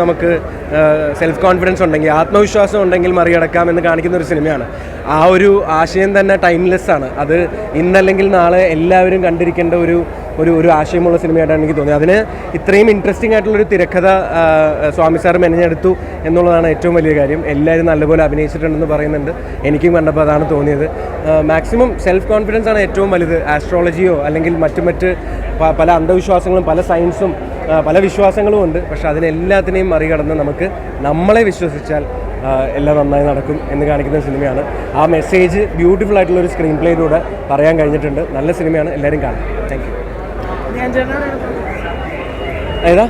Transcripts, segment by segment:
നമുക്ക് self confidence ഉണ്ടെങ്കിൽ ആത്മവിശ്വാസം ഉണ്ടെങ്കിൽ മറികടക്കാം എന്ന് കാണിക്കുന്ന ഒരു സിനിമയാണ്. ആ ഒരു ആശയം തന്നെ ടൈംലെസ് ആണ്. അത് ഇന്നല്ലെങ്കിൽ നാളെ എല്ലാവരും കണ്ടിരിക്കേണ്ട ഒരു ഒരു ഒരു ആശയമുള്ള സിനിമയായിട്ടാണ് എനിക്ക് തോന്നിയത്. അതിന് ഇത്രയും ഇൻട്രസ്റ്റിംഗ് ആയിട്ടുള്ളൊരു തിരക്കഥ സ്വാമി സാർ മെനഞ്ഞെടുത്തു എന്നുള്ളതാണ് ഏറ്റവും വലിയ കാര്യം. എല്ലാവരും നല്ലപോലെ അഭിനയിച്ചിട്ടുണ്ടെന്ന് പറയുന്നുണ്ട്. എനിക്കും കണ്ടപ്പോൾ അതാണ് തോന്നിയത്. മാക്സിമം സെൽഫ് കോൺഫിഡൻസ് ആണ് ഏറ്റവും വലുത്. ആസ്ട്രോളജിയോ അല്ലെങ്കിൽ മറ്റു മറ്റ് പല അന്ധവിശ്വാസങ്ങളും പല സയൻസും പല വിശ്വാസങ്ങളും ഉണ്ട്. പക്ഷേ അതിനെല്ലാത്തിനെയും മറികടന്ന് നമുക്ക് നമ്മളെ വിശ്വസിച്ചാൽ എല്ലാം നന്നായി നടക്കും എന്ന് കാണിക്കുന്ന സിനിമയാണ്. ആ മെസ്സേജ് ബ്യൂട്ടിഫുൾ ആയിട്ടുള്ള ഒരു സ്ക്രീൻ പ്ലേയിലൂടെ പറയാൻ കഴിഞ്ഞിട്ടുണ്ട്. നല്ല സിനിമയാണ്. എല്ലാവരും കാണും. താങ്ക് ഏതാ?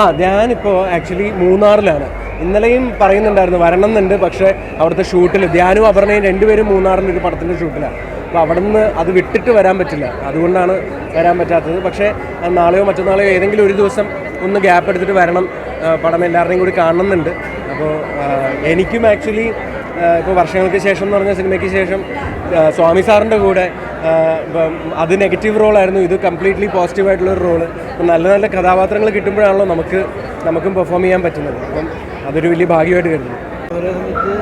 ആ ഞാനിപ്പോൾ ആക്ച്വലി മൂന്നാറിലാണ്. ഇന്നലെയും പറയുന്നുണ്ടായിരുന്നു വരണം എന്നുണ്ട് പക്ഷേ അവിടുത്തെ ഷൂട്ടിൽ ധ്യാനും അപർണയും രണ്ടുപേരും മൂന്നാറിൽ ഒരു പടത്തിന്റെ ഷൂട്ടിലാണ്. അപ്പോൾ അവിടെ നിന്ന് അത് വിട്ടിട്ട് വരാൻ പറ്റില്ല. അതുകൊണ്ടാണ് വരാൻ പറ്റാത്തത്. പക്ഷേ നാളെയോ മറ്റന്നാളെയോ ഏതെങ്കിലും ഒരു ദിവസം ഒന്ന് ഗ്യാപ്പ് എടുത്തിട്ട് വരണം. പടം എല്ലാവരുടെയും കൂടി കാണണമെന്നുണ്ട്. അപ്പോൾ എനിക്കും ആക്ച്വലി ഇപ്പോൾ വർഷങ്ങൾക്ക് ശേഷം എന്ന് പറഞ്ഞ സിനിമയ്ക്ക് ശേഷം സ്വാമി സാറിന്റെ കൂടെ ഇപ്പം അത് നെഗറ്റീവ് റോളായിരുന്നു ഇത് കംപ്ലീറ്റ്ലി പോസിറ്റീവായിട്ടുള്ള ഒരു റോൾ നല്ല നല്ല കഥാപാത്രങ്ങൾ കിട്ടുമ്പോഴാണല്ലോ നമുക്ക് നമുക്കും പെർഫോം ചെയ്യാൻ പറ്റുന്നത്. അപ്പം അതൊരു വലിയ ഭാഗ്യമായിട്ട് കരുതുന്നു. ഓരോ സമയത്ത്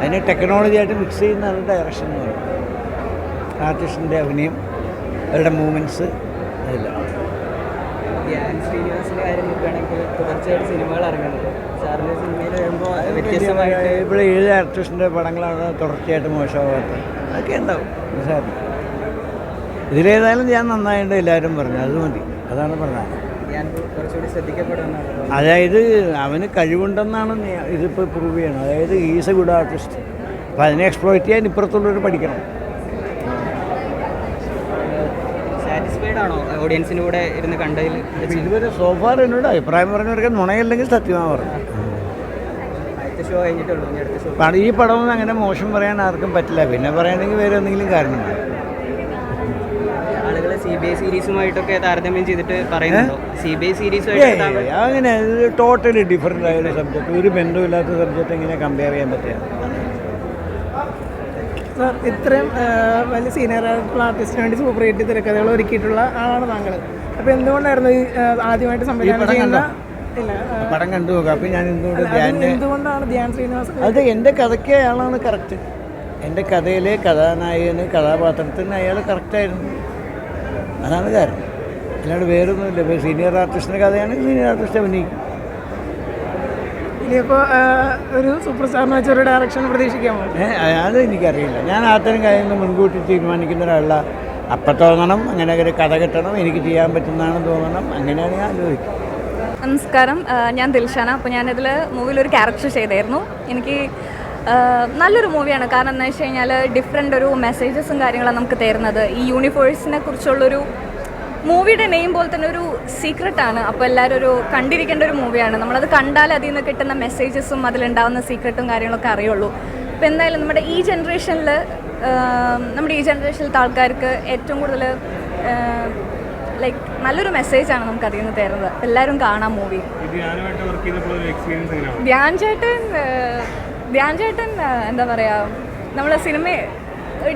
അതിനെ ടെക്നോളജി ആയിട്ട് മിക്സ് ചെയ്യുന്നതാണ് ഡയറക്ഷൻ എന്ന് പറയുന്നത്. ആർട്ടിസ്റ്റിന്റെ അഭിനയം അവരുടെ മൂവ്മെന്റ്സ് അതെല്ലാം. കാര്യം നോക്കുകയാണെങ്കിൽ തുടർച്ചയായിട്ട് സിനിമകൾ ഇറങ്ങുന്നത് സിനിമയിൽ വരുമ്പോൾ വ്യത്യസ്തമായിട്ട് ഇവിടെ ഏഴ് ആർട്ടിസ്റ്റിന്റെ പടങ്ങളാണ് തുടർച്ചയായിട്ട് മോശമാകാത്തത് അതൊക്കെ ഉണ്ടാവും. നിസ്സാരം ഇതിലേതായാലും ഞാൻ നന്നായിട്ട് എല്ലാവരും പറഞ്ഞു. അത് മതി. അതാണ് പറഞ്ഞത്. അതായത് അവന് കഴിവുണ്ടെന്നാണ് ഇതിപ്പോൾ പ്രൂവ് ചെയ്യണം അതായത് ഈസ് എ ഗുഡ് ആർട്ടിസ്റ്റ് അപ്പോൾ അതിനെ എക്സ്പ്ലോയിറ്റ് ചെയ്യാൻ ഇപ്പുറത്തുള്ളവർ പഠിക്കണം. സാറ്റിസ്ഫൈഡ് ആണോ ഓഡിയൻസിന്റെ കൂടെ ഇരുന്ന് കണ്ടതിൽ അപ്പോൾ ഇതുവരെ സോഫാർ എന്നോട് അഭിപ്രായം പറഞ്ഞവർക്ക് നുണയല്ലെങ്കിൽ സത്യമാണ് പറഞ്ഞു ഈ പടം അങ്ങനെ മോശം പറയാൻ ആർക്കും പറ്റില്ല. പിന്നെ പറയണമെങ്കിൽ വേറെ എന്തെങ്കിലും കാരണമാണ് സി ബി ഐ സീരീസുമായിട്ടൊക്കെ താരതമ്യം ചെയ്തിട്ട് പറയുന്നുണ്ടോ? സി ബി ഐ സീരീസുമായിട്ട് അങ്ങനെ ടോട്ടലി ഡിഫറെന്റ് ആയ ഒരു സബ്ജക്റ്റ് ഒരു ബന്ധമില്ലാത്ത സബ്ജക്റ്റ് എങ്ങനെ കമ്പയർ ചെയ്യാൻ പറ്റുക? സാർ ഇത്രയും വലിയ സീനിയർ ആയിട്ടുള്ള ആർട്ടിസ്റ്റിന് വേണ്ടി സൂപ്പർ ഹിറ്റ് തിരക്കഥകൾ ഒരുക്കിയിട്ടുള്ള ആളാണ് താങ്കൾ അപ്പോൾ എന്തുകൊണ്ടായിരുന്നു ഈ ആദ്യമായിട്ട് സംവിധാനം പടം ചെയ്യുന്ന പടം കണ്ടു നോക്കാം. അപ്പം ഞാൻ എന്തുകൊണ്ട് അത് ധ്യാന്റെ എന്തുകൊണ്ടാണ് ധ്യാൻ ശ്രീനിവാസ് അത് എന്റെ കഥയ്ക്ക് അയാളാണ് കറക്റ്റ് എന്റെ കഥയിലെ കഥാനായകന് കഥാപാത്രത്തിന് അയാൾ കറക്റ്റായിരുന്നു അതാണ് കാരണം. അല്ലാണ്ട് വേറൊന്നുമില്ല ഇപ്പോൾ സീനിയർ ആർട്ടിസ്റ്റിന്റെ കഥയാണ് സീനിയർ ആർട്ടിസ്റ്റ് അഭിനയിക്കും. ഇനിയിപ്പോൾ ഒരു സൂപ്പർ സ്റ്റാറിന് വെച്ച ഒരു ഡയറക്ഷൻ പ്രതീക്ഷിക്കാമോ ഏ, അത് എനിക്കറിയില്ല. ഞാൻ അത്തരം കാര്യങ്ങൾ മുൻകൂട്ടി തീരുമാനിക്കുന്ന ഒരാളല്ല അപ്പം തോന്നണം അങ്ങനെ ഒരു കഥ കിട്ടണം എനിക്ക് ചെയ്യാൻ പറ്റുന്നതാണെന്ന് തോന്നണം അങ്ങനെയാണ് ഞാൻ ആലോചിക്കുന്നത്. നമസ്കാരം. ഞാൻ ദിൽഷാന. അപ്പോൾ ഞാനിതിൽ മൂവിയിൽ ഒരു ക്യാരക്ടർ ചെയ്തായിരുന്നു. എനിക്ക് നല്ലൊരു മൂവിയാണ്. കാരണം എന്താ വെച്ച് കഴിഞ്ഞാൽ ഡിഫറെന്റ് ഒരു മെസ്സേജസും കാര്യങ്ങളാണ് നമുക്ക് തരുന്നത്. ഈ യൂണിവേഴ്സിനെ കുറിച്ചുള്ളൊരു മൂവിയുടെ നെയിം പോലെ തന്നെ ഒരു സീക്രട്ടാണ് അപ്പോൾ എല്ലാവരും ഒരു കണ്ടിരിക്കേണ്ട ഒരു മൂവിയാണ് നമ്മളത് കണ്ടാൽ അതിൽ നിന്ന് കിട്ടുന്ന മെസ്സേജസും അതിലുണ്ടാവുന്ന സീക്രട്ടും കാര്യങ്ങളൊക്കെ അറിയുള്ളൂ. അപ്പോൾ എന്തായാലും നമ്മുടെ ഈ ജനറേഷനിൽ നമ്മുടെ ഈ ജനറേഷനിലത്തെ ആൾക്കാർക്ക് ഏറ്റവും കൂടുതൽ ലൈക്ക് നല്ലൊരു മെസ്സേജാണ് നമുക്ക് അതിൽ നിന്ന് തരുന്നത്. എല്ലാവരും കാണാം മൂവി ധ്യാൻ ചേട്ടൻ ധ്യാൻ ചേട്ടൻ ഏഹ്, എന്താ പറയുക നമ്മൾ സിനിമ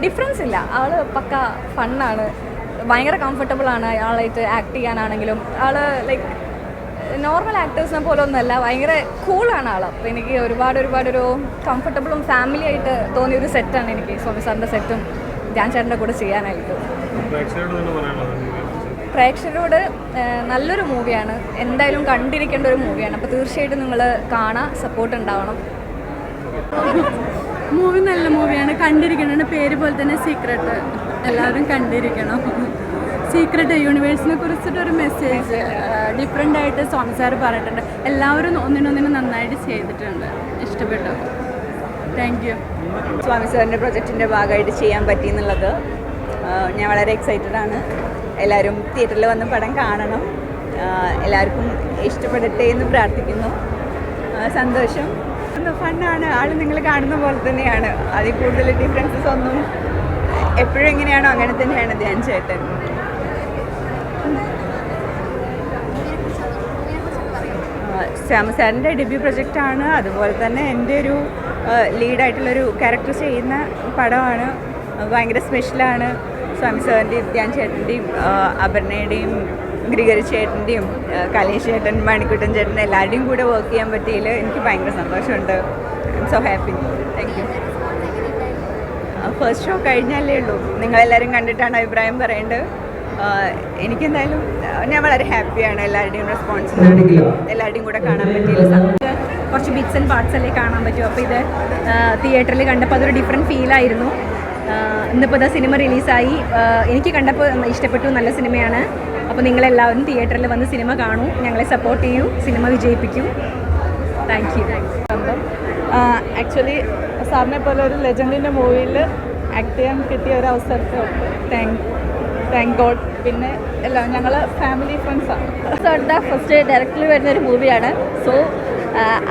ഡിഫറൻസ് ഇല്ല. ആൾ പക്ക ഫണ്ണാണ്. ഭയങ്കര കംഫർട്ടബിൾ ആണ് ആളായിട്ട് ആക്ട് ചെയ്യാനാണെങ്കിലും. ആൾ ലൈക്ക് നോർമൽ ആക്ടേഴ്സിനെ പോലെ ഒന്നുമല്ല ഭയങ്കര കൂളാണ് ആൾ അപ്പോൾ എനിക്ക് ഒരുപാട് ഒരുപാട് ഒരു കംഫർട്ടബിളും ഫാമിലി ആയിട്ട് തോന്നിയ ഒരു സെറ്റാണ് എനിക്ക് സ്വാമി സാറിന്റെ സെറ്റും ധ്യാൻ ചേട്ടന്റെ കൂടെ ചെയ്യാനായിട്ട്. പ്രേക്ഷകരോട് നല്ലൊരു മൂവിയാണ് എന്തായാലും കണ്ടിരിക്കേണ്ട ഒരു മൂവിയാണ് അപ്പോൾ തീർച്ചയായിട്ടും നിങ്ങൾ കാണാൻ സപ്പോർട്ട് ഉണ്ടാവണം. മൂവി നല്ല മൂവിയാണ് കണ്ടിരിക്കണം പേര് പോലെ തന്നെ സീക്രട്ട് എല്ലാവരും കണ്ടിരിക്കണം. സീക്രട്ട് യൂണിവേഴ്സിനെ കുറിച്ചിട്ടൊരു മെസ്സേജ് ഡിഫറെന്റ് ആയിട്ട് സ്വാമി സാർ പറഞ്ഞിട്ടുണ്ട്. എല്ലാവരും ഒന്നിനൊന്നിനും നന്നായിട്ട് ചെയ്തിട്ടുണ്ട്. ഇഷ്ടപ്പെട്ടു. താങ്ക് യു സ്വാമി സാറിന്റെ പ്രൊജക്റ്റിന്റെ ഭാഗമായിട്ട് ചെയ്യാൻ പറ്റി എന്നുള്ളത് ഞാൻ വളരെ എക്സൈറ്റഡ് ആണ്. എല്ലാവരും തിയേറ്ററിൽ വന്ന് പടം കാണണം. എല്ലാവർക്കും ഇഷ്ടപ്പെടട്ടെ എന്ന് പ്രാർത്ഥിക്കുന്നു. ആഹ് സന്തോഷം ഫണ്ണാണ്. ആൾ നിങ്ങൾ കാണുന്ന പോലെ തന്നെയാണ്. അതിൽ കൂടുതൽ ഡിഫറൻസസ് ഒന്നും എപ്പോഴും എങ്ങനെയാണോ അങ്ങനെ തന്നെയാണ് ധ്യാൻ ചേട്ടൻ. ശ്യാമ സാറിന്റെ ഡെബ്യൂ പ്രൊജക്റ്റാണ് അതുപോലെ തന്നെ എന്റെ ഒരു ലീഡായിട്ടുള്ളൊരു ക്യാരക്ടർ ചെയ്യുന്ന പടമാണ്. ഭയങ്കര സ്പെഷ്യലാണ് സ്വാമി സാറിന്റെയും ധ്യാൻ ചേട്ടന്റെയും അപർണയുടെയും ഗ്രിഗരി ചേട്ടന്റെയും കലേഷ് ചേട്ടൻ മണിക്കുട്ടൻ ചേട്ടൻ എല്ലാവരുടെയും കൂടെ വർക്ക് ചെയ്യാൻ പറ്റിയതിൽ എനിക്ക് ഭയങ്കര സന്തോഷമുണ്ട്. So happy thank you first show കഴിഞ്ഞാലേ ഉള്ളൂ. നിങ്ങളെല്ലാവരും കണ്ടിട്ടാണ് അഭിപ്രായം പറയേണ്ടത്. എനിക്കെന്തായാലും ഞാൻ വളരെ ഹാപ്പിയാണ് എല്ലാവരുടെയും റെസ്പോൺസ് ആണെങ്കിലും എല്ലാവരുടെയും കൂടെ കാണാൻ പറ്റിയില്ല കുറച്ച് ബിറ്റ്സ് ആൻഡ് പാർട്സ് അല്ലേ കാണാൻ പറ്റും. അപ്പോൾ ഇത് തിയേറ്ററിൽ കണ്ടപ്പോൾ അതൊരു ഡിഫറെന്റ് ഫീലായിരുന്നു ഇന്നിപ്പോൾ ഇതാ സിനിമ റിലീസായി. എനിക്ക് കണ്ടപ്പോൾ ഇഷ്ടപ്പെട്ടു നല്ല സിനിമയാണ്. അപ്പോൾ നിങ്ങളെല്ലാവരും തിയേറ്ററിൽ വന്ന് സിനിമ കാണൂ. ഞങ്ങളെ സപ്പോർട്ട് ചെയ്യൂ സിനിമ വിജയിപ്പിക്കും. താങ്ക് യു ആക്ച്വലി സാറിനെ പോലെ ഒരു ലെജൻഡിന്റെ മൂവിയിൽ ആക്ട് ചെയ്യാൻ കിട്ടിയ ഒരു അവസരത്തെ താങ്ക് താങ്ക് ഗോഡ് പിന്നെ എല്ലാം ഞങ്ങൾ ഫാമിലി ഫ്രണ്ട്സാണ് ഫസ്റ്റ് ഡയറക്ടറിൽ വരുന്ന ഒരു മൂവിയാണ് സോ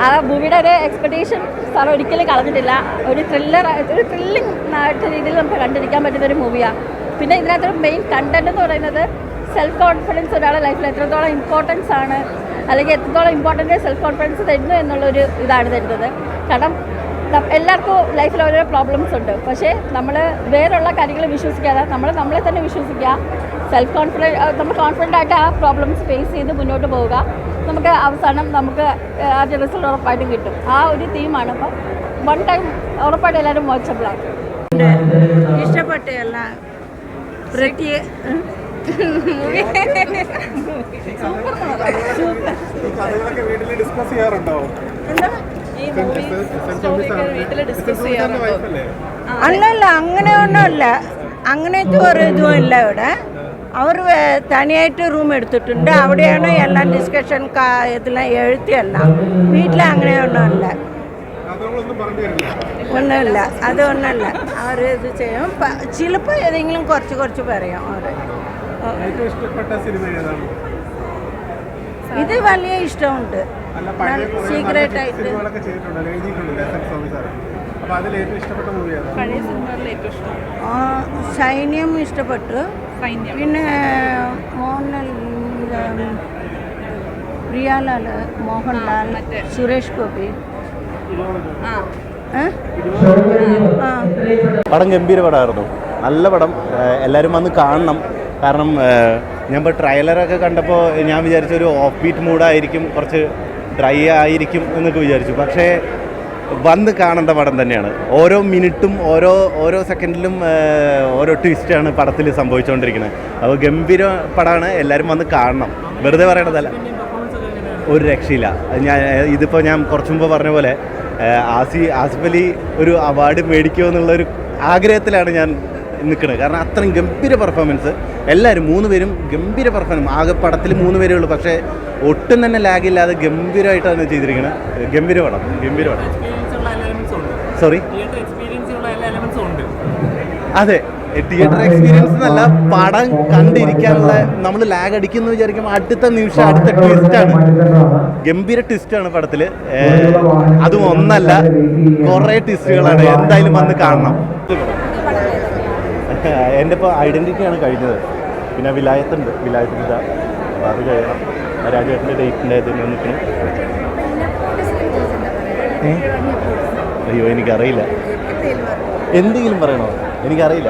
ആ മൂവിയുടെ ഒരു എക്സ്പെക്ടേഷൻ സാർ ഒരിക്കലും കളഞ്ഞിട്ടില്ല. ഒരു ത്രില്ലർ ഒരു ത്രില്ലിംഗ് ആയിട്ട് രീതിയിൽ നമുക്ക് കണ്ടിരിക്കാൻ പറ്റുന്ന ഒരു മൂവിയാണ് പിന്നെ ഇതിനകത്തൊരു മെയിൻ കണ്ടന്റ് എന്ന് പറയുന്നത് സെൽഫ് കോൺഫിഡൻസ് ഒരാളെ ലൈഫിൽ എത്രത്തോളം ഇമ്പോർട്ടൻസ് ആണ് അല്ലെങ്കിൽ എത്രത്തോളം ഇമ്പോർട്ടന്റ് സെൽഫ് കോൺഫിഡൻസ് തരുന്നു എന്നുള്ളൊരു ഇതാണ് തരുന്നത്. കാരണം എല്ലാവർക്കും ലൈഫിൽ ഓരോ പ്രോബ്ലംസ് ഉണ്ട്. പക്ഷേ നമ്മൾ വേറെയുള്ള കാര്യങ്ങൾ വിശ്വസിക്കാതെ നമ്മൾ നമ്മളെ തന്നെ വിശ്വസിക്കുക. സെൽഫ് കോൺഫിഡൻ നമ്മൾ കോൺഫിഡന്റ് ആയിട്ട് ആ പ്രോബ്ലംസ് ഫേസ് ചെയ്ത് മുന്നോട്ട് പോവുക. നമുക്ക് അവസാനം നമുക്ക് ആ റിസൾട്ട് ഉറപ്പായിട്ടും കിട്ടും. ആ ഒരു തീമാണ് അപ്പം വൺ ടൈം ഉറപ്പായിട്ടും എല്ലാവരും വാച്ചബിളാണ് അല്ല എല്ലാം പ്രത്യേക വീട്ടിൽ ഡിസ്കസ് ചെയ്യാറുണ്ടോ? ഈ മൂവി സ്റ്റോറിയൊക്കെ വീട്ടിൽ ഡിസ്കസ് ചെയ്യാറുണ്ടോ? അല്ലല്ല? അങ്ങനെയൊന്നുമില്ല. അങ്ങനത്തെ ഒരു ഇതും ഇല്ല ഇവിടെ. അവർ തനിയായിട്ട് റൂം എടുത്തിട്ടുണ്ട്. അവിടെയാണ് എല്ലാം ഡിസ്കഷൻ ഇതെല്ലാം എഴുത്തിയെല്ലാം വീട്ടിൽ അങ്ങനെയൊന്നുമില്ല ഒന്നുമില്ല. അതൊന്നുമില്ല അവർ ഇത് ചെയ്യും. ചിലപ്പോൾ ഏതെങ്കിലും കുറച്ച് കുറച്ച് പറയും അവർ ഇത് വലിയ ഇഷ്ടമുണ്ട്. കുറേ ആയിട്ട്. സൈന്യം ഇഷ്ടപ്പെട്ടു. സൈന്യം. പിന്നെ മോഹൻലാൽ പ്രിയാലാൽ മോഹൻലാൽ സുരേഷ് ഗോപി? പടം ഗംഭീര പടമായിരുന്നു. നല്ല പടം. എല്ലാവരും വന്ന് കാണണം. കാരണം ഞാൻ ഇപ്പോൾ ട്രailer-ഒക്കെ കണ്ടപ്പോൾ ഞാൻ വിചാരിച്ച ഒരു ഓഫ് ബീറ്റ് മൂഡായിരിക്കും കുറച്ച് ഡ്രൈ ആയിരിക്കും എന്നൊക്കെ വിചാരിച്ചു. പക്ഷേ വന്ന് കാണേണ്ട പടം തന്നെയാണ്. ഓരോ മിനിറ്റും ഓരോ ഓരോ സെക്കൻഡിലും ഓരോ ട്വിസ്റ്റാണ് പടത്തിൽ സംഭവിച്ചുകൊണ്ടിരിക്കുന്നത്. അപ്പോൾ ഗംഭീര പടമാണ്. എല്ലാവരും വന്ന് കാണണം. വെറുതെ പറയണതല്ല. ഒരു രക്ഷയില്ല. ഞാൻ ഇതിപ്പോൾ ഞാൻ കുറച്ച് മുമ്പ് പറഞ്ഞ പോലെ ആസി ആസിഫ് അലി ഒരു അവാർഡ് മേടിക്കുമോ എന്നുള്ളൊരു ആഗ്രഹത്തിലാണ് ഞാൻ നിൽക്കുന്നത് കാരണം അത്രയും ഗംഭീര പെർഫോമൻസ് എല്ലാവരും മൂന്ന് പേരും ഗംഭീര പെർഫോമൻസ് ആകെ പടത്തിൽ മൂന്ന് പേരേ ഉള്ളൂ. പക്ഷേ ഒട്ടും തന്നെ ലാഗില്ലാതെ ഗംഭീരമായിട്ടാണ് ചെയ്തിരിക്കുന്നത് ഗംഭീര പടം. ഗംഭീര പടം. സോറി അതെ. തിയേറ്റർ എക്സ്പീരിയൻസ് എന്നല്ല പടം കണ്ടിരിക്കാനുള്ള നമ്മൾ ലാഗ് അടിക്കുന്നു വിചാരിക്കുമ്പോൾ അടുത്ത നിമിഷം അടുത്ത ട്വിസ്റ്റ് ആണ്. ഗംഭീര ട്വിസ്റ്റ് ആണ് പടത്തിൽ അതും ഒന്നല്ല കുറേ ട്വിസ്റ്റുകളാണ് എന്തായാലും വന്ന് കാണണം. എന്റെ ഇപ്പോൾ ഐഡന്റിറ്റിയാണ് കഴിഞ്ഞത്. പിന്നെ വിലായത്തുണ്ട്. വിലായത്തിന്റെ അപ്പോൾ അത് കഴിയണം. രാജേട്ടന്റെ ഡേറ്റിന്റെ ഇതിൽ നിൽക്കണം? അയ്യോ എനിക്കറിയില്ല. എന്തെങ്കിലും പറയണോ? എനിക്കറിയില്ല.